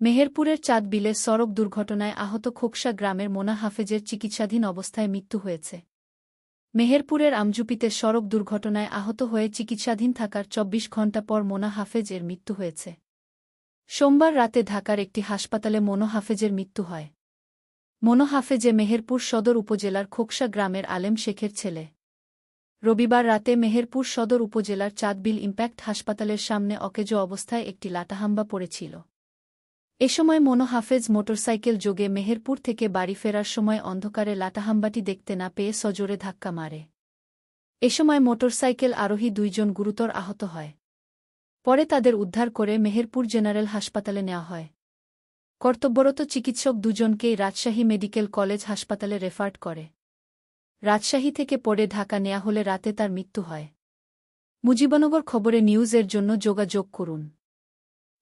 মেহেরপুরের চাঁদবিলে সড়ক দুর্ঘটনায় আহত খোকসা গ্রামের মোনা হাফেজের চিকিৎসাধীন অবস্থায় মৃত্যু হয়েছে। মেহেরপুরের আমজুপিতে সড়ক দুর্ঘটনায় আহত হয়ে চিকিৎসাধীন থাকার চব্বিশ ঘণ্টা পর মোনা হাফেজ এর মৃত্যু হয়েছে। সোমবার রাতে ঢাকার একটি হাসপাতালে মোনো হাফেজের মৃত্যু হয়। মোনো হাফেজে মেহেরপুর সদর উপজেলার খোকসা গ্রামের আলেম শেখের ছেলে। রবিবার রাতে মেহেরপুর সদর উপজেলার চাঁদবিল ইম্প্যাক্ট হাসপাতালের সামনে অকেজো অবস্থায় একটি লাটাহাম্বা পড়েছিল। এ সময় মোনো হাফেজ মোটরসাইকেল যোগে মেহেরপুর থেকে বাড়ি ফেরার সময় অন্ধকারে লাটাহাম্বাটি দেখতে না পেয়ে সজোরে ধাক্কা মারে। এ সময় মোটরসাইকেল আরোহী দুইজন গুরুতর আহত হয়। পরে তাদের উদ্ধার করে মেহেরপুর জেনারেল হাসপাতালে নেওয়া হয়। কর্তব্যরত চিকিৎসক দুজনকেই রাজশাহী মেডিকেল কলেজ হাসপাতালে রেফার্ড করে। রাজশাহী থেকে পড়ে ঢাকা নেয়া হলে রাতে তার মৃত্যু হয়। মুজিবনগর খবরে নিউজের জন্য যোগাযোগ করুন।